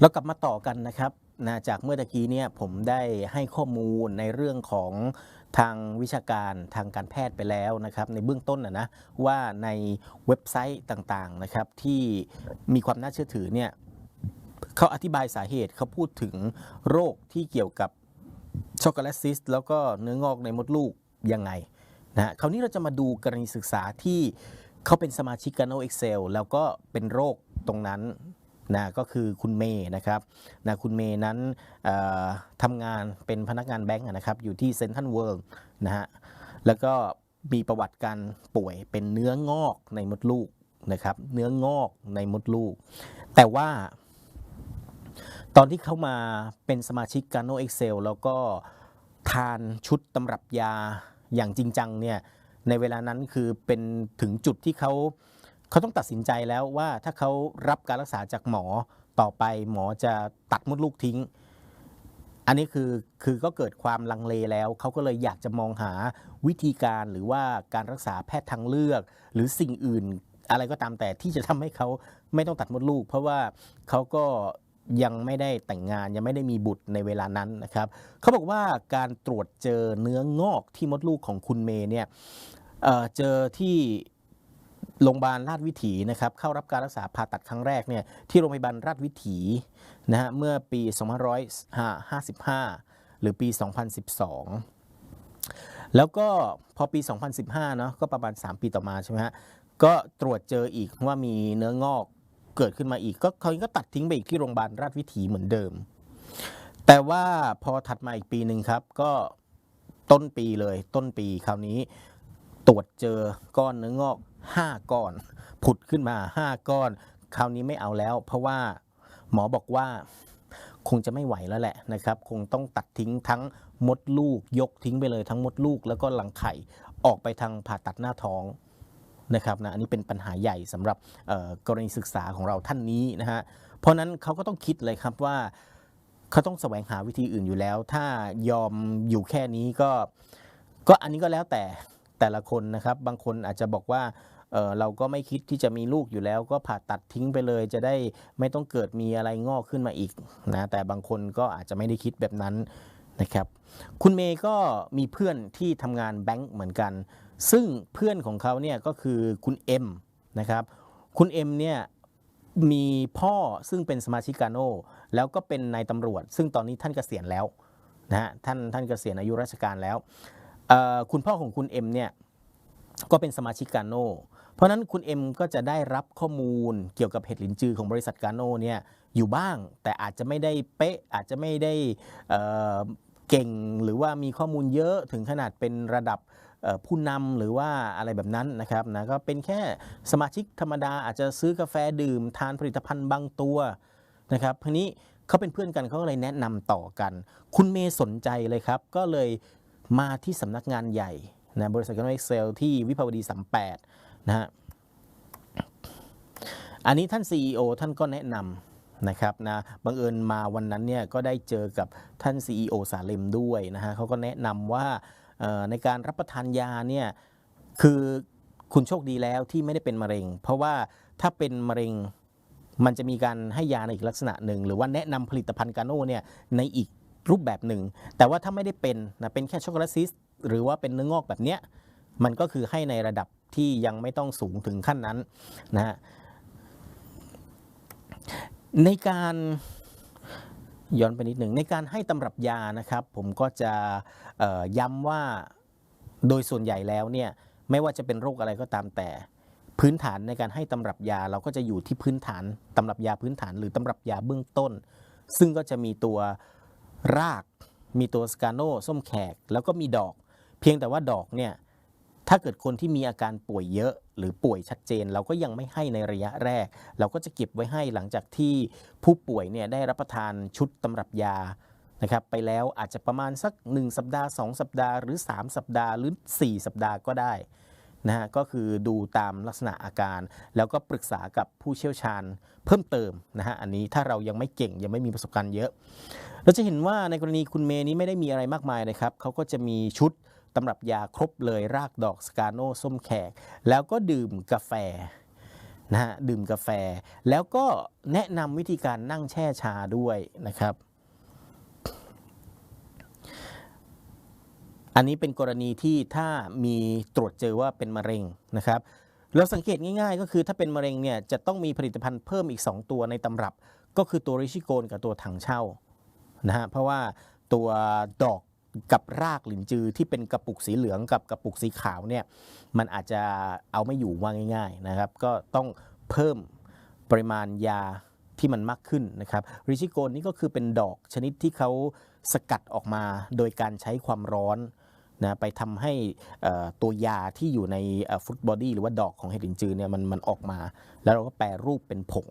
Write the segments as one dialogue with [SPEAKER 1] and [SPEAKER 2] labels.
[SPEAKER 1] เรากลับมาต่อกันนะครับนะจากเมื่อตะกี้เนี่ยผมได้ให้ข้อมูลในเรื่องของทางวิชาการทางการแพทย์ไปแล้วนะครับในเบื้องต้นนะนะว่าในเว็บไซต์ต่างๆนะครับที่มีความน่าเชื่อถือเนี่ยเขาอธิบายสาเหตุเขาพูดถึงโรคที่เกี่ยวกับช็อกโกแลตซิสแล้วก็เนื้องอกในมดลูกยังไงนะคราวนี้เราจะมาดูกรณีศึกษาที่เขาเป็นสมาชิก Gano Excel แล้วก็เป็นโรคตรงนั้น นะก็คือคุณเมย์นะครับนะคุณเมย์นั้นทำงานเป็นพนักงานแบงก์นะครับอยู่ที่เซนทรัลเวิลด์นะฮะแล้วก็มีประวัติการป่วยเป็นเนื้องอกในมดลูกนะครับเนื้องอกในมดลูก แต่ว่าตอนที่เขามาเป็นสมาชิก Gano Excel แล้วก็ทานชุดตำรับยาอย่างจริงจังเนี่ยในเวลานั้นคือเป็นถึงจุดที่เขา เขาต้องตัดสินใจแล้วว่าถ้าเขารับการรักษาจากหมอต่อไปหมอจะตัดมดลูกทิ้ง อันนี้คือคือก็เกิดความลังเลแล้ว เขาก็เลยอยากจะมองหาวิธีการหรือว่าการรักษาแพทย์ทางเลือก หรือสิ่งอื่นอะไรก็ตามแต่ที่จะทำให้เขาไม่ต้องตัดมดลูก เพราะว่าเขาก็ยังไม่ได้แต่งงานยังไม่ได้มีบุตรในเวลานั้นนะครับเขาบอกว่าการตรวจเจอเนื้องอกที่มดลูกของคุณเมย์เนี่ยเเจอที่ โรงพยาบาลราชวิถีนะครับเข้ารับการรักษาผ่าตัดครั้งแรกเนี่ยที่โรงพยาบาลราชวิถีนะฮะเมื่อปี 2555 หรือปี 2012 แล้วก็พอปี 2015 เนาะก็ประมาณ 3 ปีต่อมาใช่ไหมฮะก็ตรวจเจออีกว่ามีเนื้องอกเกิดขึ้นมาอีก ก็เขาก็ตัดทิ้งไปอีกที่โรงพยาบาลราชวิถีเหมือนเดิม แต่ว่าพอถัดมาอีกปีหนึ่งครับก็ต้นปีเลยต้นปีคราวนี้ตรวจเจอก้อนเนื้องอก 5 ก้อน ผุดขึ้นมา 5 ก้อน คราวนี้ไม่เอาแล้ว เพราะว่าหมอบอกว่าคงจะไม่ไหวแล้วแหละนะครับ คงต้องตัดทิ้งทั้งมดลูก ยกทิ้งไปเลยทั้งมดลูก แล้วก็รังไข่ออกไปทางผ่าตัดหน้าท้องนะครับนะอันนี้เป็นปัญหาใหญ่สำหรับกรณีศึกษาของเราท่านนี้นะฮะเพราะฉะนั้นเขาก็ต้องคิดเลยครับว่าเขาต้องแสวงหาวิธีอื่นอยู่แล้ว ถ้ายอมอยู่แค่นี้ก็ ก็อันนี้ก็แล้วแต่แต่ละคนนะครับ บางคนอาจจะบอกว่า เออเราก็ไม่คิดที่จะมีลูกอยู่แล้วก็ผ่าตัดทิ้งไปเลย จะได้ไม่ต้องเกิดมีอะไรงอกขึ้นมาอีกนะแต่บางคนก็อาจจะไม่ได้คิดแบบนั้นนะครับคุณเมย์ก็มีเพื่อนที่ทำงานแบงก์เหมือนกัน ซึ่งเพื่อนของเขาเนี่ยก็คือคุณเอ็มนะครับคุณเอ็มเนี่ยมีพ่อซึ่งเป็นสมาชิกกาโนแล้วก็เป็นนายตำรวจ ซึ่งตอนนี้ท่านเกษียณแล้วนะฮะท่านท่านเกษียณอายุราชการแล้ว คุณพ่อของคุณเอ็มเนี่ยก็เป็นสมาชิกกาโน เพราะนั้นคุณเอ็มก็จะได้รับข้อมูลเกี่ยวกับเห็ดหลินจือของบริษัทกาโนเนี่ยอยู่บ้าง แต่อาจจะไม่ได้เป๊ะอาจจะไม่ได้เเก่งหรือว่ามีข้อมูลเยอะถึงขนาดเป็นระดับผู้นำหรือว่าอะไรแบบนั้นนะครับนะก็เป็นแค่สมาชิกธรรมดาอาจจะซื้อกาแฟดื่มทานผลิตภัณฑ์บางตัวนะครับทีนี้เขาเป็นเพื่อนกันเขาก็เลยแนะนำต่อกัน คุณเมย์สนใจเลยครับ ก็เลยมาที่สำนักงานใหญ่นะบริษัทกันเอ็กเซลที่วิภาวดี38 นะฮะอันนี้ท่าน CEO ท่านก็แนะนำนะครับนะบังเอิญมาวันนั้นเนี่ยก็ได้เจอกับท่าน CEO สาเลมด้วยนะฮะเขาก็แนะนำว่าในการรับประทานยาเนี่ยคือคุณโชคดีแล้วที่ไม่ได้เป็นมะเร็ง เพราะว่าถ้าเป็นมะเร็งมันจะมีการให้ยาในอีกลักษณะหนึ่ง หรือว่าแนะนำผลิตภัณฑ์กาโน่เนี่ยในอีกรูปแบบหนึ่ง แต่ว่าถ้าไม่ได้เป็นนะเป็นแค่ช็อกโกแลตซิสหรือว่าเป็นเนื้องอกแบบเนี้ยมันก็คือให้ในระดับ ที่ยังไม่ต้องสูงถึงขั้นนั้นนะฮะในการย้อนไปนิดหนึ่งในการให้ตำรับยานะครับ ผมก็จะย้ำว่าโดยส่วนใหญ่แล้วเนี่ยไม่ว่าจะเป็นโรคอะไรก็ตามแต่ พื้นฐานในการให้ตำรับยาเราก็จะอยู่ที่พื้นฐานตำรับยาพื้นฐานหรือตำรับยาเบื้องต้น ซึ่งก็จะมีตัวราก มีตัวสกาโนส้มแขก แล้วก็มีดอก เพียงแต่ว่าดอกเนี่ย ถ้าเกิดคนที่มีอาการป่วยเยอะ หรือป่วยชัดเจน เราก็ยังไม่ให้ในระยะแรก เราก็จะเก็บไว้ให้หลังจากที่ผู้ป่วยเนี่ยได้รับประทานชุดตำรับยานะครับไปแล้วอาจจะประมาณสัก 1 สัปดาห์ 2 สัปดาห์หรือ 3 สัปดาห์หรือ 4 สัปดาห์ก็ได้นะฮะก็คือดูตามลักษณะอาการ แล้วก็ปรึกษากับผู้เชี่ยวชาญเพิ่มเติมนะฮะอันนี้ถ้าเรายังไม่เก่งยังไม่มีประสบการณ์เยอะ เราจะเห็นว่าในกรณีคุณเมย์นี้ไม่ได้มีอะไรมากมายนะครับเขาก็จะมีชุด ตำรับยาครบเลยรากดอกสกาโนส้มแขก แล้วก็ดื่มกาแฟนะฮะดื่มกาแฟ แล้วก็แนะนำวิธีการนั่งแช่ชาด้วยนะครับ อันนี้เป็นกรณีที่ถ้ามีตรวจเจอว่าเป็นมะเร็งนะครับ เราสังเกตง่ายๆ ก็คือถ้าเป็นมะเร็งเนี่ยจะต้องมีผลิตภัณฑ์เพิ่มอีก 2 ตัวในตำรับ ก็คือตัวริชิโกนกับตัวถังเช่านะฮะเพราะว่าตัวดอก กับรากหลินจือที่เป็นกระปุกสีเหลืองกับกระปุกสีขาวเนี่ยมันอาจจะเอาไม่อยู่ว่าง่าย ๆนะครับ ก็ต้องเพิ่มปริมาณยาที่มันมากขึ้นนะครับริชิโกนนี่ก็คือเป็นดอกชนิดที่เขาสกัดออกมาโดยการใช้ความร้อน นะไปทำให้ตัวยาที่อยู่ในฟุตบอดี้หรือว่าดอกของเห็ดลินจือเนี่ยมันมันออกมา แล้วเราก็แปรรูปเป็นผง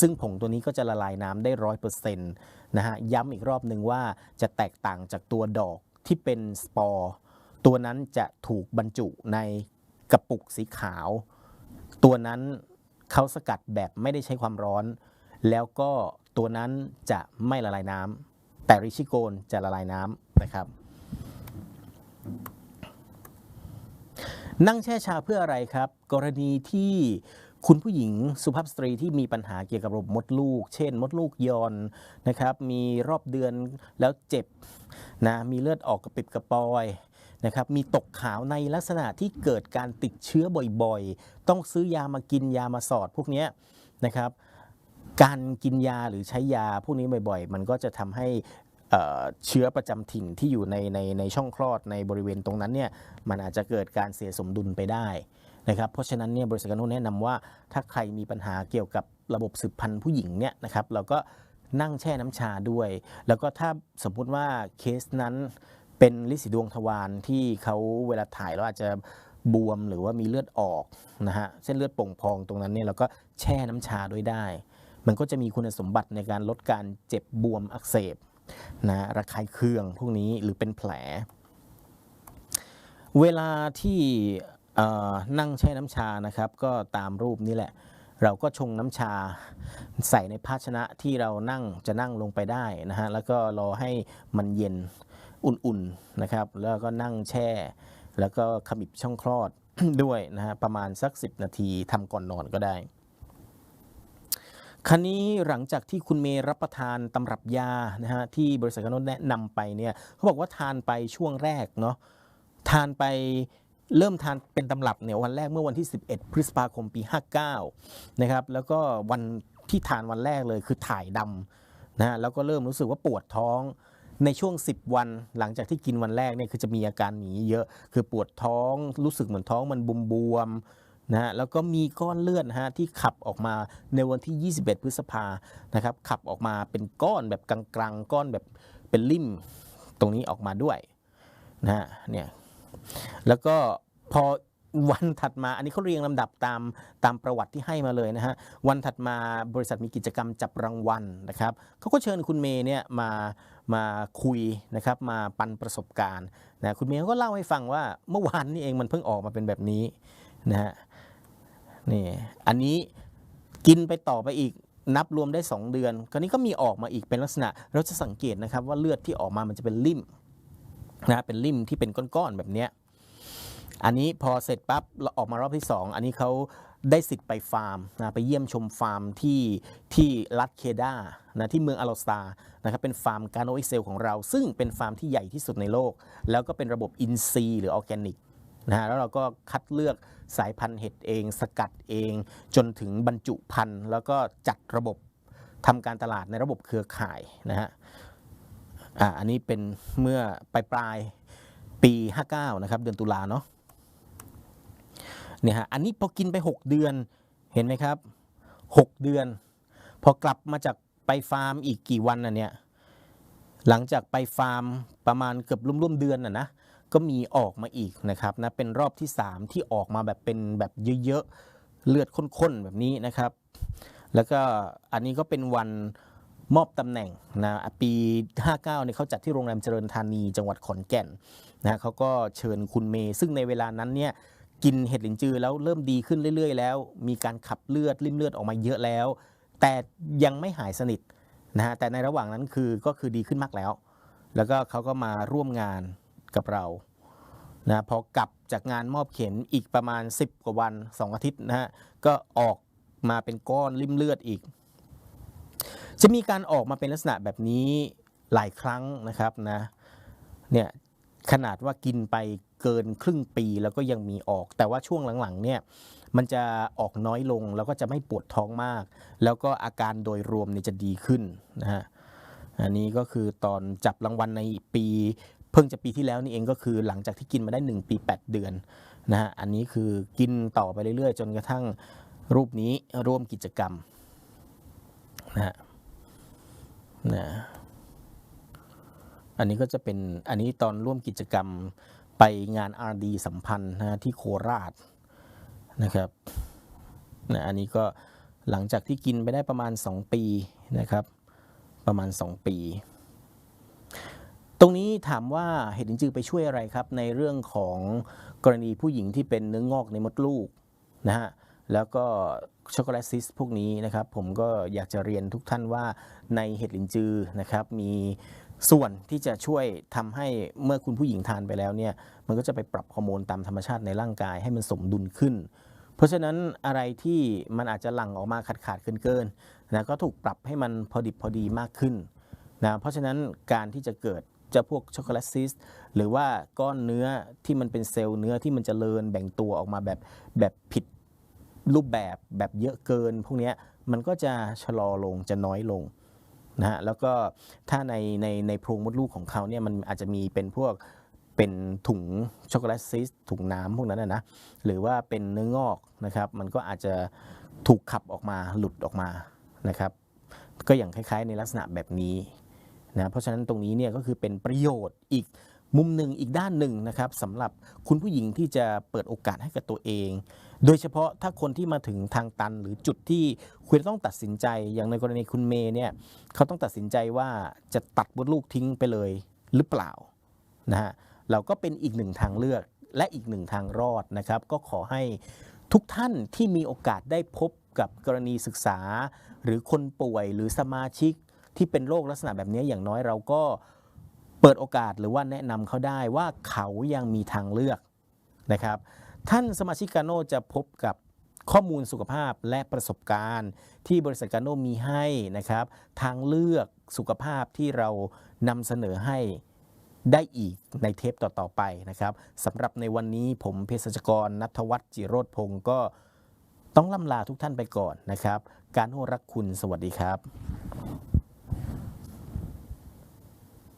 [SPEAKER 1] ซึ่งผงตัวนี้ก็จะละลายน้ำได้ร้อยเปอร์เซ็นต์นะฮะย้ำอีกรอบหนึ่งว่าจะแตกต่างจากตัวดอกที่เป็นสปอร์ตัวนั้นจะถูกบรรจุในกระปุกสีขาว ตัวนั้นเขาสกัดแบบไม่ได้ใช้ความร้อน แล้วก็ตัวนั้นจะไม่ละลายน้ำแต่ริชิโกนจะละลายน้ำนะครับ นั่งแช่ชาเพื่ออะไรครับ กรณีที่คุณผู้หญิงสุภาพสตรีที่มีปัญหาเกี่ยวกับระบบมดลูก เช่น มดลูกยอนนะครับ มีรอบเดือนแล้วเจ็บนะมีเลือดออกกระปิดกระปอยนะครับมีตกขาวในลักษณะที่เกิดการติดเชื้อบ่อยๆ ต้องซื้อยามากินยามาสอดพวกนี้นะครับการกินยาหรือใช้ยาพวกนี้บ่อยๆ มันก็จะทำให้ เชื้อประจำถิ่นที่อยู่ในในในช่องคลอดในบริเวณตรงนั้นเนี่ยมันอาจจะเกิดการเสียสมดุลไปได้นะครับเพราะฉะนั้นเนี่ยบริษัทกาโนแนะนำว่าถ้าใครมีปัญหาเกี่ยวกับระบบสืบพันธุ์ผู้หญิงเนี่ยนะครับเราก็นั่งแช่น้ำชาด้วย แล้วก็ถ้าสมมุติว่าเคสนั้นเป็นลิสีดวงทวารที่เขาเวลาถ่ายแล้วอาจจะบวมหรือว่ามีเลือดออกนะฮะเส้นเลือดโป่งพองตรงนั้นเนี่ยเราก็แช่น้ำชาด้วยได้ มันก็จะมีคุณสมบัติในการลดการเจ็บบวมอักเสบ นะระคายเคืองพวกนี้หรือเป็นแผล เวลาที่นั่งแช่น้ำชานะครับ ก็ตามรูปนี้แหละ เราก็ชงน้ำชาใส่ในภาชนะที่เรานั่งจะนั่งลงไปได้นะฮะแล้วก็รอให้มันเย็นอุ่นๆนะครับ แล้วก็นั่งแช่ แล้วก็ขมิบช่องคลอดด้วยนะฮะประมาณสัก 10 นาทีทำก่อนนอนก็ได้ ครั้นี้หลังจากที่คุณเมย์รับประทานตำรับยานะฮะที่บริษัทกนนแนะนำไปเนี่ยเขาบอกว่าทานไปช่วงแรกเนาะทานไปเริ่มทานเป็นตำรับเนี่ยวันแรกเมื่อวันที่ 11 พฤษภาคมปี 59 นะครับแล้วก็วันที่ทานวันแรกเลยคือถ่ายดำนะฮะแล้วก็เริ่มรู้สึกว่าปวดท้องในช่วง 10 วันหลังจากที่กินวันแรกเนี่ยคือจะมีอาการหนีเยอะ คือปวดท้องรู้สึกเหมือนท้องมันบวมๆ นะฮะแล้วก็มีก้อนเลือดนะฮะที่ขับออกมาในวันที่ 21 พฤษภานะครับขับออกมาเป็นก้อนแบบกลางๆ ก้อนแบบเป็นริ่มตรงนี้ออกมาด้วยนะฮะเนี่ยแล้วก็พอวันถัดมาอันนี้เขาเรียงลำดับตามตามประวัติที่ให้มาเลยนะฮะวันถัดมาบริษัทมีกิจกรรมจับรางวัลนะครับเขาก็เชิญคุณเมย์เนี่ยมามาคุยนะครับมาปันประสบการณ์นะคุณเมย์เขาก็เล่าให้ฟังว่าเมื่อวานนี้เองมันเพิ่งออกมาเป็นแบบนี้นะฮะ นี่อันนี้กินไปต่อไปอีกนับรวมได้ 2 เดือนคราวนี้ก็มีออกมาอีกเป็นลักษณะ เราจะสังเกตนะครับว่าเลือดที่ออกมามันจะเป็นริ่มนะเป็นริ่มที่เป็นก้อนๆแบบเนี้ยอันนี้พอเสร็จปั๊บเราออกมารอบที่ 2 อันนี้เขาได้สิทธิ์ไปฟาร์มนะไปเยี่ยมชมฟาร์มที่ที่รัฐเคดานะที่เมืองอลอสตานะครับเป็นฟาร์มการโนอ็กเซลของเรา ซึ่งเป็นฟาร์มที่ใหญ่ที่สุดในโลก แล้วก็เป็นระบบอินทรีหรือออร์แกนิก นะฮะแล้วเราก็คัดเลือกสายพันธุ์เห็ดเอง สกัดเอง จนถึงบรรจุพันธุ์ แล้วก็จัดระบบทำการตลาดในระบบเครือข่ายนะฮะอ่าอันนี้เป็นเมื่อปลายปลายปี 59 นะครับ เดือนตุลาเนาะเนี่ยฮะอันนี้พอกินไป 6 เดือนเห็นไหมครับ 6 เดือน พอกลับมาจากไปฟาร์มอีกกี่วันน่ะเนี่ยหลังจากไปฟาร์มประมาณเกือบร่วมๆเดือนน่ะนะ ก็มีออกมาอีกนะครับนะเป็นรอบที่ 3 ที่ออกมาแบบเป็นแบบเยอะๆเลือดข้นๆแบบนี้นะครับ แล้วก็อันนี้ก็เป็นวันมอบตำแหน่งนะปี 59เนี่ยเขาจัดที่โรงแรมเจริญธานีจังหวัดขอนแก่นนะเขาก็เชิญคุณเมย์ซึ่งในเวลานั้นเนี่ยกินเห็ดหลินจือแล้วเริ่มดีขึ้นเรื่อยๆ แล้ว มีการขับเลือดริ่มเลือดออกมาเยอะแล้ว แต่ยังไม่หายสนิทนะฮะแต่ในระหว่างนั้นคือก็คือดีขึ้นมากแล้ว แล้วก็เขาก็มาร่วมงาน กับเรานะพอกลับจากงานมอบเข็มอีกประมาณ 10 กว่าวัน 2 อาทิตย์นะฮะก็ออกมาเป็นก้อนริ่มเลือดอีก จะมีการออกมาเป็นลักษณะแบบนี้หลายครั้งนะครับนะเนี่ยขนาดว่ากินไปเกินครึ่งปีแล้วก็ยังมีออก แต่ว่าช่วงหลังๆเนี่ยมันจะออกน้อยลงแล้วก็จะไม่ปวดท้องมาก แล้วก็อาการโดยรวมเนี่ยจะดีขึ้นนะฮะอันนี้ก็คือตอนจับรางวัลในปี เพิ่งจะปีที่แล้วนี่เองก็คือหลังจากที่กินมาได้ 1 ปี 8 เดือนนะฮะอันนี้คือกินต่อไปเรื่อยๆ จนกระทั่งรูปนี้ร่วมกิจกรรมนะฮะนะอันนี้ก็จะเป็นอันนี้ตอนร่วมกิจกรรมไปงาน RD สัมพันธ์นะฮะที่โคราชนะครับนะอันนี้ก็หลังจากที่กินไปได้ประมาณ 2 ปีนะครับ ประมาณ 2 ปี ตรงนี้ถามว่าเห็ดลินจือไปช่วยอะไรครับ ในเรื่องของกรณีผู้หญิงที่เป็นเนื้องอกในมดลูกนะฮะแล้วก็ช็อกโกแลตซิสพวกนี้นะครับ ผมก็อยากจะเรียนทุกท่านว่าในเห็ดลินจือนะครับมีส่วนที่จะช่วยทำให้เมื่อคุณผู้หญิงทานไปแล้วเนี่ยมันก็จะไปปรับฮอร์โมนตามธรรมชาติในร่างกายให้มันสมดุลขึ้น เพราะฉะนั้นอะไรที่มันอาจจะหลั่งออกมาขาดขาดเกินเกินๆนะก็ถูกปรับให้มันพอดิบพอดีมากขึ้นนะเพราะฉะนั้นการที่จะเกิด จะพวกช็อกโกแลตซิสต์หรือว่าก้อนเนื้อที่มันเป็นเซลล์เนื้อที่มันจเจริญแบ่งตัวออกมาแบบแบบผิดรูปแบบแบบเยอะเกิน พวกนี้มันก็จะชะลอลงจะน้อยลงนะฮะแล้วก็ถ้าในในในโพรงมดลูกของเขาเนี่ยมันอาจจะมีเป็นพวกเป็นถุงช็อกโกแลตซิสต์ถุงน้ำพวกนั้นนะหรือว่าเป็นเนื้องอกนะครับ มันก็อาจจะถูกขับออกมาหลุดออกมานะครับ ก็อย่างคล้ายๆในลักษณะแบบนี้ นะเพราะฉะนั้นตรงนี้เนี่ยก็คือเป็นประโยชน์อีกมุมหนึ่งอีกด้านหนึ่งนะครับสำหรับคุณผู้หญิงที่จะเปิดโอกาสให้กับตัวเอง โดยเฉพาะถ้าคนที่มาถึงทางตันหรือจุดที่คุณต้องตัดสินใจอย่างในกรณีคุณเมย์เนี่ยเขาต้องตัดสินใจว่าจะตัดมดลูกทิ้งไปเลยหรือเปล่านะฮะเราก็เป็นอีกหนึ่งทางเลือกและอีกหนึ่งทางรอดนะครับ ก็ขอให้ทุกท่านที่มีโอกาสได้พบกับกรณีศึกษา หรือคนป่วยหรือสมาชิก ที่เป็นโรคลักษณะแบบนี้อย่างน้อยเราก็เปิดโอกาสหรือว่าแนะนำเขาได้ว่าเขายังมีทางเลือกนะครับ ท่านสมาชิกกาโนจะพบกับข้อมูลสุขภาพและประสบการณ์ ที่บริษัทกาโนมีให้นะครับ ทางเลือกสุขภาพที่เรานำเสนอให้ได้อีกในเทปต่อ ๆ ไปนะครับสำหรับในวันนี้ผมเภสัชกรนัทวัฒน์จิโรธพงศ์ก็ต้องล่ำลาทุกท่านไปก่อนนะครับ การโหรักคุณสวัสดีครับ